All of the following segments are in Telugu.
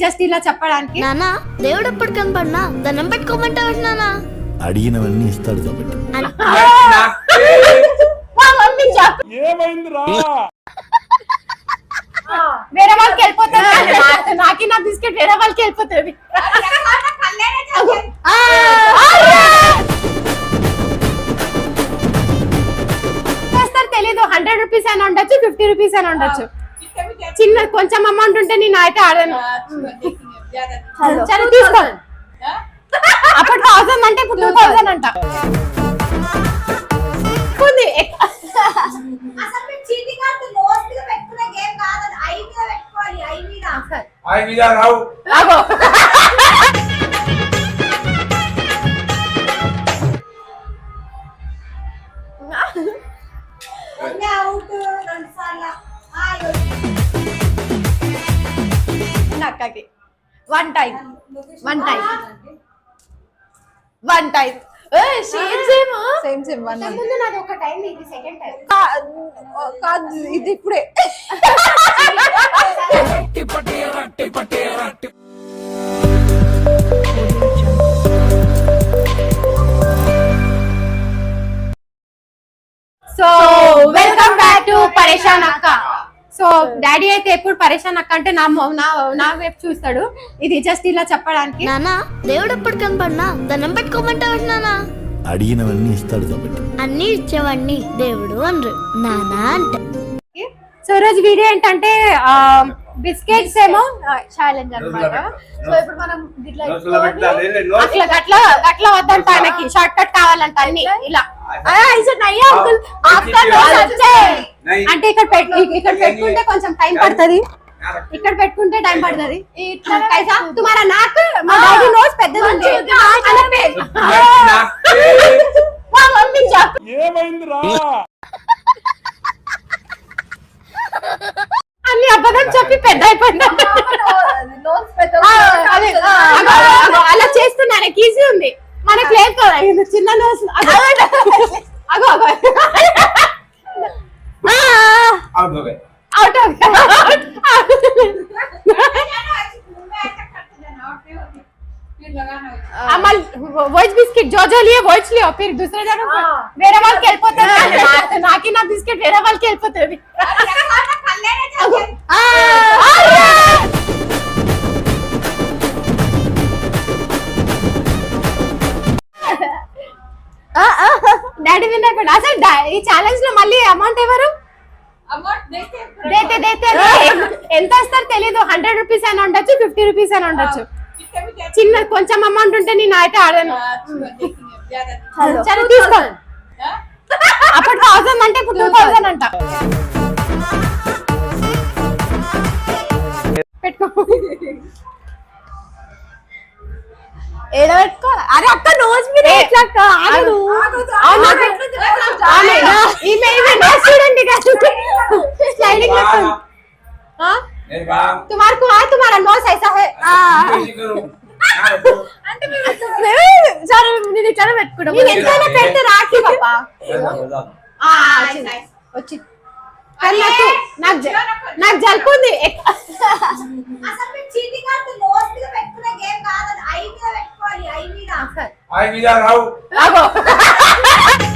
జస్ట్ ఇలా చెప్పడానికి. నానా దేవుడు ఎప్పుడు కనపడినా? దండం పెట్టుకోమంటావు నానా? అడిగినవన్నీ ఇస్తాడు కాబట్టి. మా మమ్మీ చెప్ప వేరే వాళ్ళకి వెళ్ళిపోతుంది నాకి నా బిస్కెట్ వేరే వాళ్ళకి వెళ్ళిపోతుంది ఆ, చేస్తారు తెలీదు. హండ్రెడ్ రూపీస్ అయినా ఉండొచ్చు ఫిఫ్టీ రూపీస్ అయినా ఉండొచ్చు. చిన్న కొంచెం అమౌంట్ ఉంటే నేను అయితే ఆడను. సరే అప్పుడు థౌసండ్ అంటే ఇప్పుడు టూ థౌసండ్ అంట. మీద పెట్టుకునే ఉన్న అక్కకి. One time one time one time same same same same one ముందు నాది ఒక టైం ఇది సెకండ్ టైం కాదు ఇది ఇప్పుడే. డాడీ అయితే ఎప్పుడు పరేషాన్ అక్క అంటే నా నా నా వైపు చూస్తాడు. ఇది జస్ట్ ఇలా చెప్పడానికి. నానా దేవుడు ఎప్పుడు కనపడినా? దండం పెట్టుకోమంటావు నానా. అడిగినవన్నీ ఇస్తాడు కాబట్టి. అన్ని ఇచ్చేవాడిని దేవుడు అనరు. నానా అంటే. సో రోజు వీడియో ఏంటంటే బిస్కెట్స్ ఏమో ఛాలెంజ్ అన్నమాట. సో ఇప్పుడు మనం అట్లా అట్లా అట్లా వద్దంట ఆయనకి షార్ట్ కట్ కావాలంట అన్ని. ఇలా. నయ్యా అంకుల్ ఆఫ్టర్ వచ్చే. అంటే ఇక్కడ పెట్టు ఇక్కడ పెట్టుకుంటే కొంచెం టైం పడుతుంది. ఇక్కడ పెట్టుకుంటే టైం పడుతుంది. ఇట్లా కైసా తుమారా నాక్ మా డాడీ నోస్ పెద్దది మా మమ్మీ చెప్పు అన్ని అబద్ధం చెప్పి పెద్ద అయిపోయింది అలా చేస్తున్నా ఈజీ ఉంది. మనకు లేదు కదా చిన్న నోస్. అగో అగో అగో అవుట్ వైట్ బిస్కెట్ జోజో లియే వైట్ లియో ఫిర్ దూసరే జనం వేరే వాళ్ళకి వెళ్ళిపోతారు నాకి నా బిస్కెట్ వేరే వాళ్ళకి వెళ్ళిపోతుంది డాడీ విన్నా కూడా అసలు ఈ ఛాలెంజ్లో మళ్ళీ అమౌంట్ ఎవరు? ఎంత వస్తారు తెలీదు. హండ్రెడ్ రూపీస్ అయినా ఉండొచ్చు ఫిఫ్టీ రూపీస్ అయినా ఉండొచ్చు. చిన్న కొంచెం అమౌంట్ ఉంటే నేను అయితే ఆడను. సరే అప్పుడు థౌసండ్ అంటే ఇప్పుడు టూ థౌసండ్ అంట. పెట్టుకో. సరే నేను ఇట్లా పెట్టుకుంటా నేను ఎంతైనా పెడితే రాఖీ పాప ఆ, వచ్చింది. వచ్చింది కానీ నాకు నాకు జ- నాకు నోస్ మీద పెట్టుకునే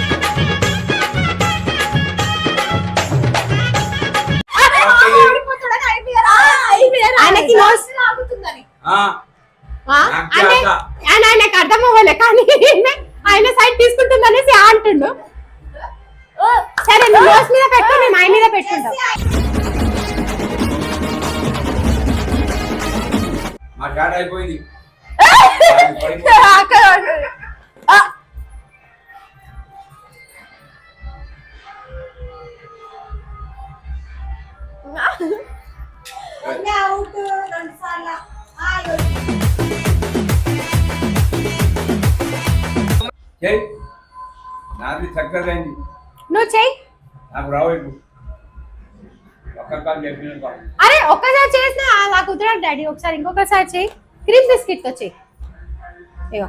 సరే నువ్వు నోస్ మీద పెట్టు మేము ఆయన మీద పెట్టుకుంటాం మా షాట్ అయిపోయింది. ఆ, ఒకటే అవుట్ రెండు సార్లు చెయ్ నాది చక్కదైంది నువ్వు చెయ్యి. అరే ఒక్కసారి చేసినా అలా కుదరదు డాడీ. ఒకసారి ఇంకొకసారి చేయి. క్రీమ్ బిస్కెట్తో చేయి. ఇగో.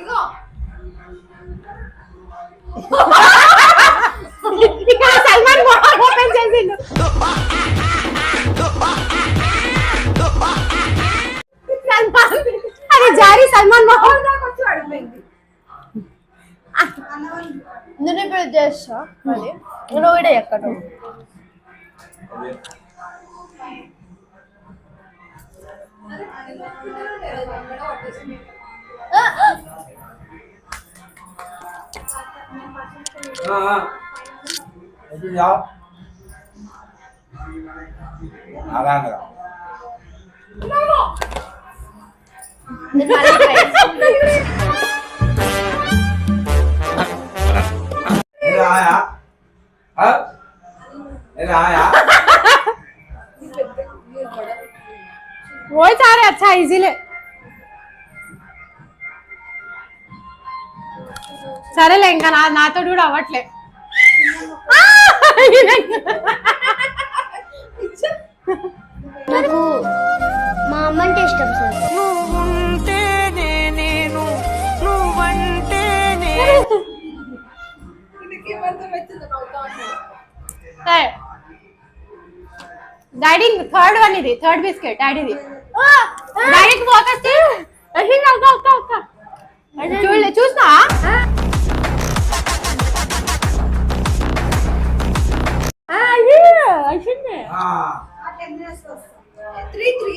ఇగో. ఇక్కడ సల్మాన్ ఓపెన్ చేసిండు. సల్మాన్. అది జారి సల్మాన్ మహోదయం కూడా ఎక్కడ అలాగా నేను మళ్ళీ try చేస్తా. ఇది ఆయా ఆ? ఇది ఆయా वो सारे अच्छा इजीले సరేలే ఇంకా నా నాతో కూడా అవ్వట్లే నాకు మా అమ్మ అంటే ఇష్టం సార్ సరే డాడీ థర్డ్ వన్ ఇది థర్డ్ బిస్కెట్ డాడీది డాడీకి ఫోకస్ చూడలే చూసినా ఆ. త్రీ త్రీ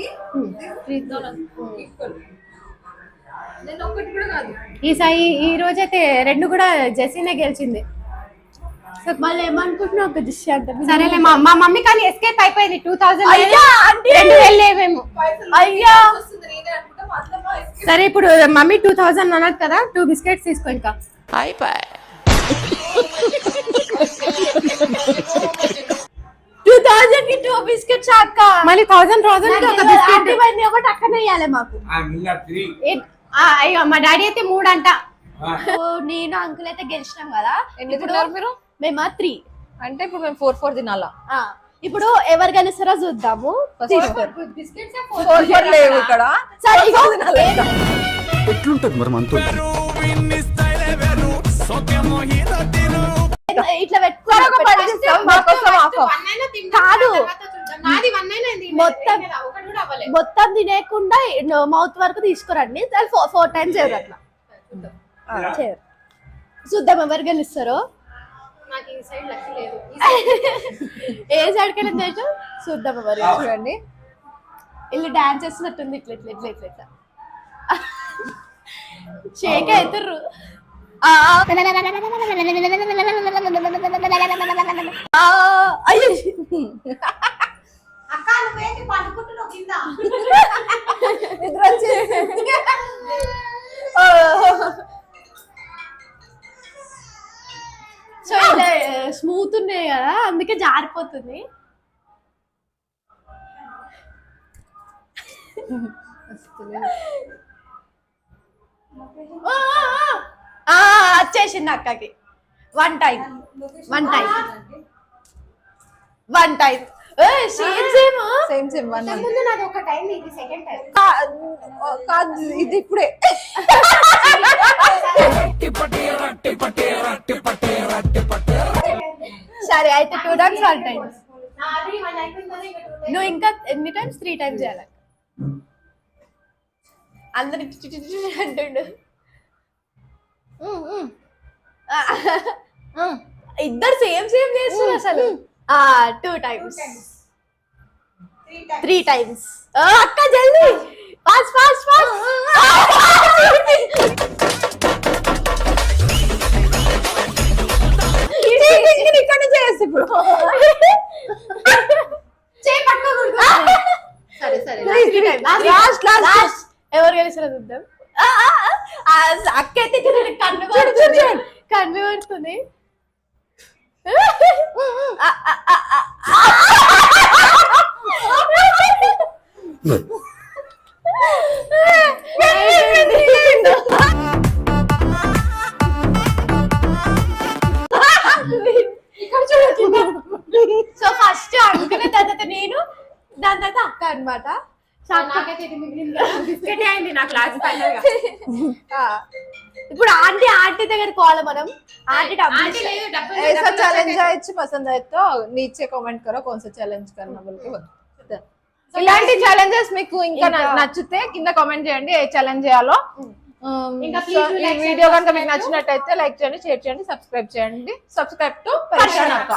నేను ఒకటి కూడా కాదు. ఈ సాయి ఈ రోజైతే రెండు కూడా జెసీనే గెలిచింది. మళ్ళీ ఏమనుకుంటున్నావు? ఒక దిశ అంటే సరేలే మా మా మమ్మీ కానీ ఎస్కేప్ అయిపోయింది. టూ థౌసండ్ అయ్యా, అంటే- రెండు వేలు లేవేమో. అయ్యా. సరే ఇప్పుడు మమ్మీ టూ థౌసండ్ అన్నది కదా టూ బిస్కెట్స్ తీసుకో ఇంకా. టూ కి టూ బిస్కెట్స్ అక్క. మళ్ళీ థౌసండ్ థౌసండ్ ఒక బిస్కెట్. ఒకటి అక్కనే ఇవ్వాలి మాకు. అయ్యో మా డాడీ అయితే మూడు అంట నేను అంకుల్ అయితే గెలిచినాం కదా. తిన్నారు మీరు? మేము త్రీ. అంటే ఇప్పుడు మేము ఫోర్ ఫోర్ తినాలా? ఇప్పుడు ఎవరు గెలుస్తారో చూద్దాము. తీసుకోండి. ఫోర్ ఫోర్ లేవు ఇక్కడ. సరే ఎట్లుంటది మరి మనతో ఇట్లా పెట్టుకోవాలి. కాదు. మొత్తం ఒకటి కూడా అవ్వలేదు. మొత్తం తినేయకుండా మౌత్ వరకు తీసుకురండి. ఫోర్ టైమ్స్ చేయరు అట్లా. చూద్దాం ఎవరు గెలుస్తారో. నాకు ఈ సైడ్ లక్ లేదు. ఏ సైడ్కి తెలుసు చూద్దాం ఎవరు చూడండి. వీళ్ళు డాన్స్ చేస్తున్నట్టుంది. ఇట్లా ఇట్లా ఇట్లా ఇట్లా ఇట్లా. షేక్ అవుతారు ఆ, ఆ, అయ్యో. నిద్ర సో ఇలా స్మూత్ ఉన్నాయి కదా అందుకే జారిపోతుంది. వచ్చేసింది అక్కకి. One time one time one time same same same same one ముందు నాది ఒక టైం ఇది సెకండ్ టైం కాదు ఇది ఇప్పుడే. Two times one times. నువ్వు ఇంకా ఎన్ని టైమ్స్ త్రీ టైమ్స్ చేయాలి. అందరు అంటుండు. ఇద్దరు సేమ్ సేమ్ చేస్తున్నారు అసలు. టూ టైమ్స్ త్రీ టైమ్స్ అక్క జల్దీ. ఫాస్ట్ ఫాస్ట్ ఫాస్ట్ ఇక్కడ చేసి ఇప్పుడు. చేయి పట్టుకోకూడదు సరే సరే లాస్ట్ లాస్ట్ ఎవరు గెలిచారో చూద్దాం. అక్క అయితే చూడండి కన్ను పడుతుంది. కన్ను పడుతుంది. బిస్కెట్ అయింది నాకు లాస్ట్ ఫైనల్ గా ఇప్పుడు ఆంటీ ఆంటీ దగ్గర పోవాలి మనం ఆంటీ డబ్బులు ఆంటీ ఇస్తాయి. లేదు డబ్బులు ऐसा డబ్బులు चैलेंज వచ్చాక- है अच्छी पसंद है तो नीचे కామెంట్ करो कौन सा चैलेंज करना बोल के ఇలాంటి ఛాలెంజెస్ మీకు ఇంకా న- ఇంకా- నచ్చితే కింద కామెంట్ చేయండి ఏ ఛాలెంజ్ చేయాలో ఇంకా సో please do ఈ like, వీడియో share, కనుక మీకు subscribe to- నచ్చినట్టయితే లైక్ చేయండి షేర్ చేయండి సబ్స్క్రైబ్ చేయండి సబ్స్క్రైబ్ టు పరిశాన్ అక్క